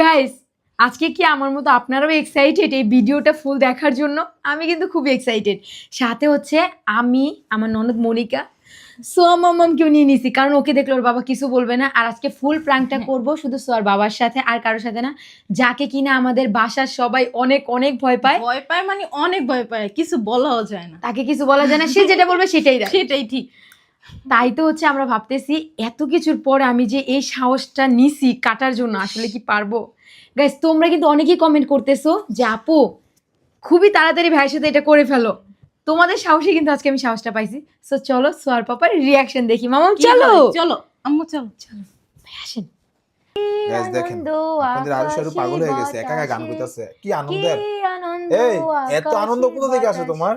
Guys আজকে কি আমার মতো আপনারাও এক্সাইটেড এই ভিডিওটা ফুল দেখার জন্য? আমি কিন্তু খুব এক্সাইটেড সাথে হচ্ছে আমি আমার ননদ মনিকা। সোয়ামামকেও নিয়ে নিছি কারণ ওকে দেখলে ওর বাবা কিছু বলবে না। আর আজকে ফুল প্রাঙ্কটা করব শুধু সোয়ার বাবার সাথে আর কারোর সাথে না। যাকে কিনা আমাদের বাসার সবাই অনেক অনেক ভয় পায়। ভয় পায় মানে অনেক ভয় পায় কিছু বলাও যায় না। তাকে কিছু বলা যায় না সে যেটা বলবে সেটাই সেটাই ঠিক। তাই তো হচ্ছে আমরা ভাবতেছি এত কিছুর পর আমি যে এই সাহসটা নিছি কাটার জন্য আসলে কি পারব? গাইস তোমরা কিন্তু অনেকেই কমেন্ট করতেছো যে আপু খুবই তাড়াতাড়ি ভাইয়ের সাথে এটা করে ফেলো। তোমাদের সাহসে কিন্তু আজকে আমি সাহসটা পাইছি। সো চলো সোয়ার পাপার রিয়াকশন দেখি। মামাম কি চলো! চলো আম্মু চলো। ভাই আসেন। গ্যাস দেখেন আপনাদের আরও সরু পাগল হয়ে গেছে একা একা গান আকাশে। কি আনন্দের? এই এত আনন্দ কোথা থেকে আসে তোমার?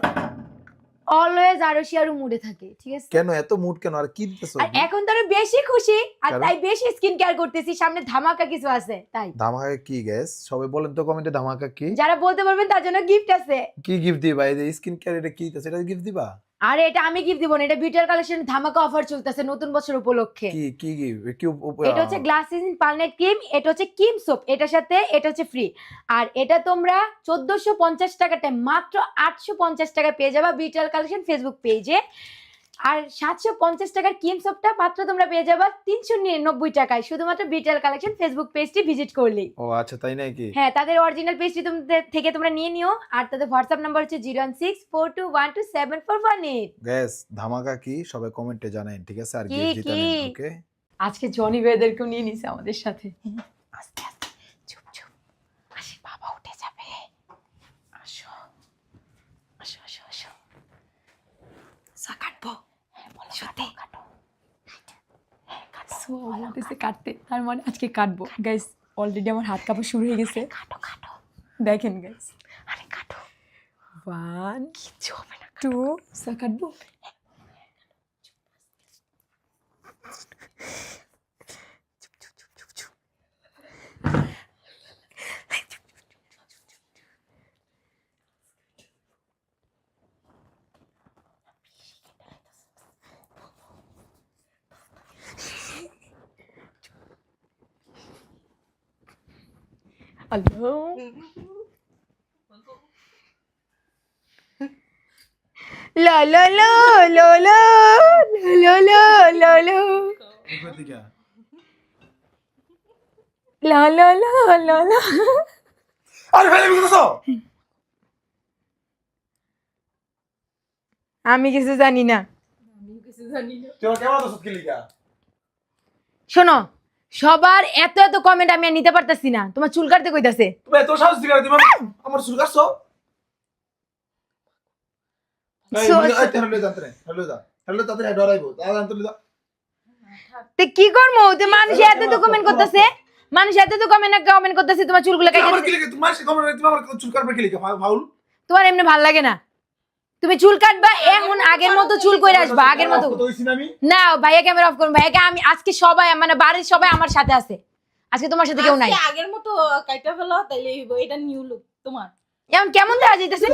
অলওয়েজ আরও আরও মুডে থাকে ঠিক আছে? কেন? এত মুড কেন? আর কি দিতেছো? আর এখন তো আরও বেশি খুশি আর তাই বেশি স্কিন কেয়ার করতেছি সামনে ধামাকা কিছু আছে তাই। ধামাকা কি গ্যাস সবাই বলেন তো কমেন্টে ধামাকা কি। যারা বলতে পারবেন তার জন্য গিফট আছে। কি গিফট দিবা? এই যে স্কিন কেয়ার এটা কি এটা গিফট দিবা? আরে এটা আমি গিফট দিব না এটা বিউটার কালেকশন ধামাকা অফার চলতেছে নতুন বছর উপলক্ষে। কি কি গিফট কি এটা হচ্ছে গ্লাসিস ইন পালনেট ক্রিম এটা হচ্ছে কিম সোপ এটার সাথে এটা হচ্ছে ফ্রি আর এটা তোমরা চোদ্দশো পঞ্চাশ টাকাটায় মাত্র আটশো পঞ্চাশ টাকা পেয়ে যাবা বিউটার কালেকশন ফেসবুক পেজে আর সাতশো পঞ্চাশ টাকার কিম সোপটা মাত্র তোমরা পেয়ে যাবা তিনশো নিরানব্বই টাকায়। শুধুমাত্র বিউটির কালেকশন ফেসবুক পেজটি ভিজিট করলেই। ও আচ্ছা তাই নাকি? হ্যাঁ তাদের অরিজিনাল পেজটি তোমাদের থেকে তোমরা নিয়ে নিও। আর তাদের হোয়াটসঅ্যাপ নাম্বার হচ্ছে zero one six four two one two seven four one eight gas ধামাকা কি? সবাই কমেন্টে জানেন ঠিক আছে? আর কি, গিফট? ওকে আজকে জনি ভাইদেরকেও নিয়ে নিছে আমাদের সাথে। আস্তে আস্তে চুপ চুপ আসে বাবা উঠে যাবে আসো আসো আসো আসো সা কাটবো হ্যাঁ বলো সত্যি কাটো সো বলতেছে কাটতে তার মানে আজকে কাটবো গাইস অলরেডি আমার হাত কাঁপা শুরু হয়ে গেছে। কাটো কাটো দেখেন গাইস আরে কাটো ওয়ান কিচ্ছু হবে না টু সা কাটবো হ্যালো লা লা লা লা লা লা লা লা লা লা লা লা লা লা আরে ফেলে দিতেছো আমি কিছু জানি না। তোরা কেমন আছো কি লিগা শোনো সবার এত এত কমেন্ট আমি নিতে পারতাছি না। তোমার চুল কাটতে কইতাছে। তুমি এত সাহস আমার চুল কাটছো? কি করব মানুষ এত কমেন্ট মানুষ এত কমেন্ট কমেন্ট তোমার তোমার চুল তোমার এমনি ভালো লাগে না। তুমি চুল কাটবা এখন আগের মতো চুল করে আসবা আগের মতো। না ভাইয়া ক্যামেরা অফ করুন ভাইয়াকে আমি আজকে সবাই মানে বাড়ির সবাই আমার সাথে আছে। আজকে তোমার সাথে কেউ নাই। আগের মতো কাইটা ফেলো তাইলে হইবো। এটা নিউ লুক তোমার। এমন কেমন দেখা যাইতেছে?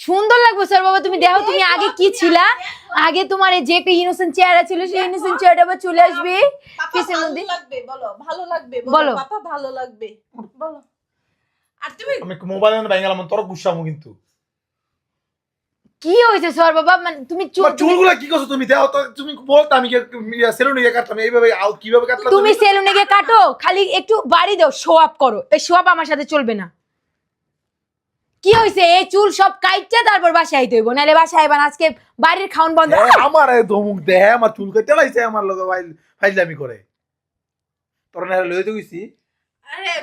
সুন্দর লাগবে স্যার বাবা তুমি দেখো তুমি আগে কি ছিলা? আগে তোমার এই যে একটা ইনোসেন্ট চেহারা ছিল সেই ইনোসেন্ট চেহারাটা আবার চলে আসবে কিসের মধ্যে? লাগবে বলো ভালো লাগবে বলো। পাপা ভালো লাগবে বলো। তুমি? আমি মোবাইল এনে ভাঙালাম তোর গুসামু কিন্তু। কি হয়েছে স্যার বাবা? মানে তুমি চুল তোমার কি করছ তুমি? দাও তো তুমি বলতো আমি সেলুনে গিয়ে কাটলাম এইভাবে আউ কীভাবে কাটলাম তুমি সেলুনে গিয়ে কাটো খালি একটু বাড়ি দাও শো আপ করো। এই শো আপ আমার সাথে চলবে না। কি হয়েছে এই চুল সব কাইটটা তারপর বাসায় আইতে হইব। নাহলে বাসায় আইবা আজকে বাড়ির খাওন বন্ধ। আমার এই ধমুক দে আমার চুল কেটে লাইছে আমার লগে ফাইল করে। তোর না লইতে গেছি।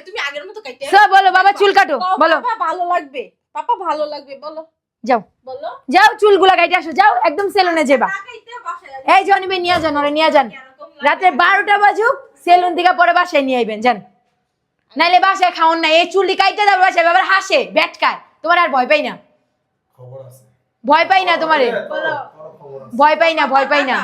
তুমি আগের মতো বলো বাবা চুল কাটো বলো। পাপা ভালো লাগবে পাপা ভালো লাগবে বলো। যাও। বলো। যাও চুলগুলা আসো যাও একদম সেলুনে যাবা। বাসায় আসবে। এই জনি ভাই নিয়ে যান ওরে নিয়ে যান। রাতে বারোটা বাজুক সেলুন থেকে পরে বাসায় নিয়ে আইবেন যান। নাইলে বাসায় খাওন না এই চুলি কাইটে যাবে বাসায় আবার হাসে ব্যাটকায়। তোমার আর ভয় পাই না। খবর আছে। ভয় পাই না তোমারে। ভয় পাই না ভয় পাই না।